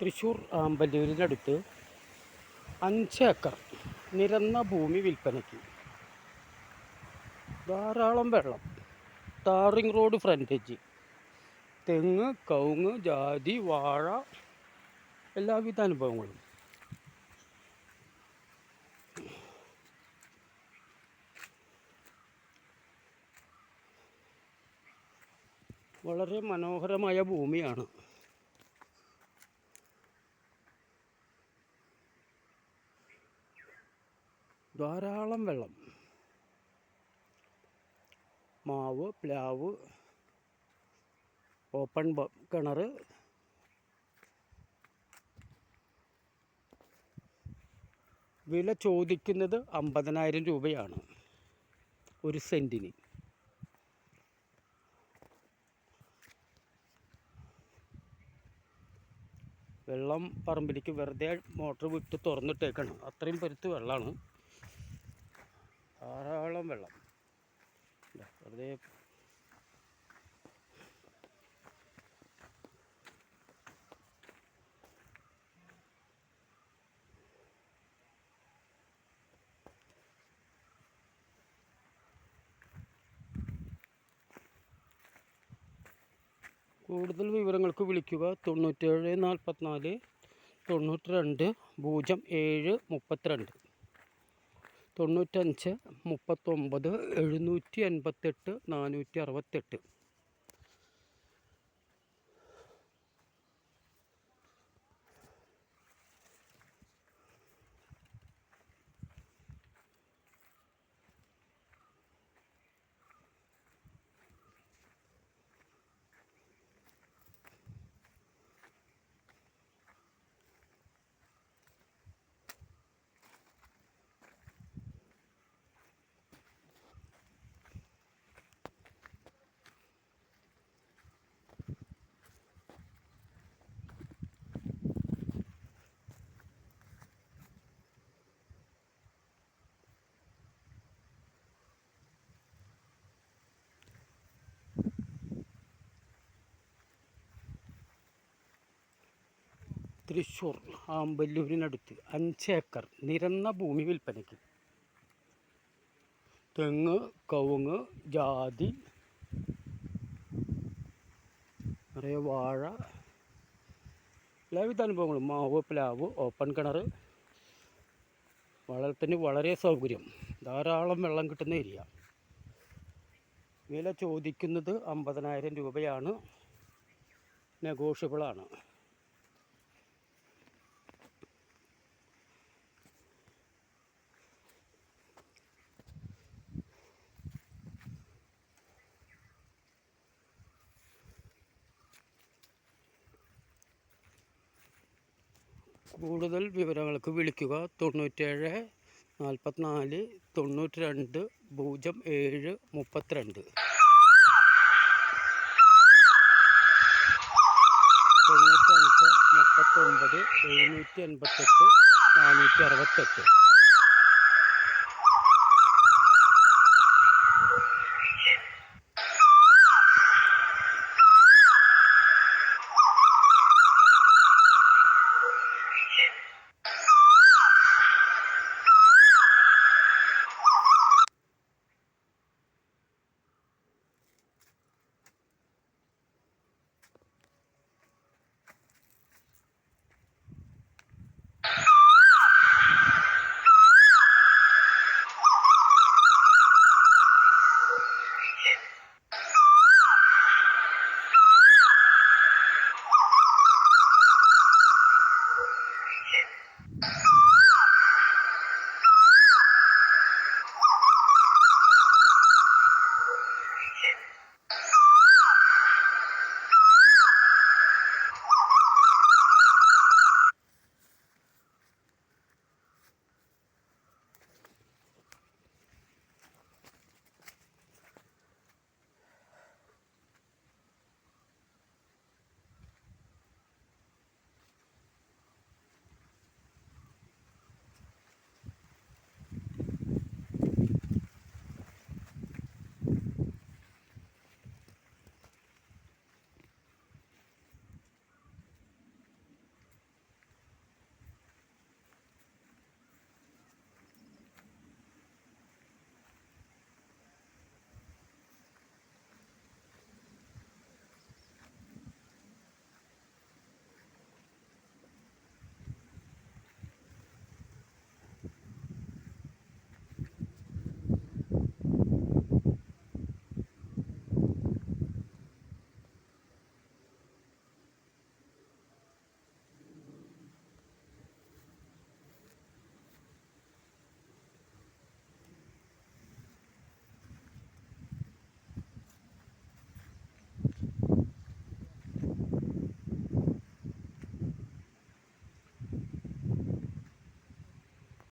തൃശ്ശൂർ ആമ്പല്ലൂരിനടുത്ത് അഞ്ച് ഏക്കർ നിരന്ന ഭൂമി വിൽപ്പനയ്ക്ക്. ധാരാളം വെള്ളം ടാറിങ് റോഡ് ഫ്രണ്ടേജ് തെങ്ങ് കവുങ്ങ് ജാതി വാഴ എല്ലാവിധ അനുഭവങ്ങളും. വളരെ മനോഹരമായ ഭൂമിയാണ്. ധാരാളം വെള്ളം. മാവ് പ്ലാവ് ഓപ്പൺ കിണർ വില ചോദിക്കുന്നത് അമ്പതിനായിരം രൂപയാണ്. ഒരു സെന്റിന് വെള്ളം പറമ്പിലേക്ക് വെറുതെ മോട്ടർ വിട്ട് തുറന്നിട്ടേക്കണം. അത്രയും പരുത്ത് വെള്ളമാണ്. ധാരാളം വെള്ളം. വെറുതെ കൂടുതൽ വിവരങ്ങൾക്ക് വിളിക്കുക. തൊണ്ണൂറ്റേഴ് നാൽപ്പത്തിനാല് തൊണ്ണൂറ്റി രണ്ട് പൂജ്യം ഏഴ് മുപ്പത്തിരണ്ട്. തൊണ്ണൂറ്റഞ്ച് മുപ്പത്തൊമ്പത് എഴുന്നൂറ്റി എൺപത്തെട്ട് നാനൂറ്റി അറുപത്തെട്ട് തൃശ്ശൂർ ആമ്പല്ലൂരിനടുത്ത് അഞ്ച് ഏക്കർ നിരന്ന ഭൂമി വിൽപ്പനയ്ക്ക്. തെങ്ങ് കവുങ്ങ് ജാതി നിറയെ വാഴ എല്ലാവിധ അനുഭവങ്ങളും. മാവ് പ്ലാവ് ഓപ്പൺ കിണർ വളത്തിന് വളരെ സൗകര്യം. ധാരാളം വെള്ളം കിട്ടുന്ന ഏരിയ. വില ചോദിക്കുന്നത് അമ്പതിനായിരം രൂപയാണ്. നെഗോഷ്യബിളാണ്. കൂടുതൽ വിവരങ്ങൾക്ക് വിളിക്കുക. തൊണ്ണൂറ്റേഴ് നാൽപ്പത്തിനാല് തൊണ്ണൂറ്റി രണ്ട് പൂജ്യം ഏഴ് മുപ്പത്തിരണ്ട്. തൊണ്ണൂറ്റഞ്ച് മുപ്പത്തൊമ്പത് എഴുന്നൂറ്റി എൺപത്തെട്ട് നാനൂറ്റി അറുപത്തെട്ട്.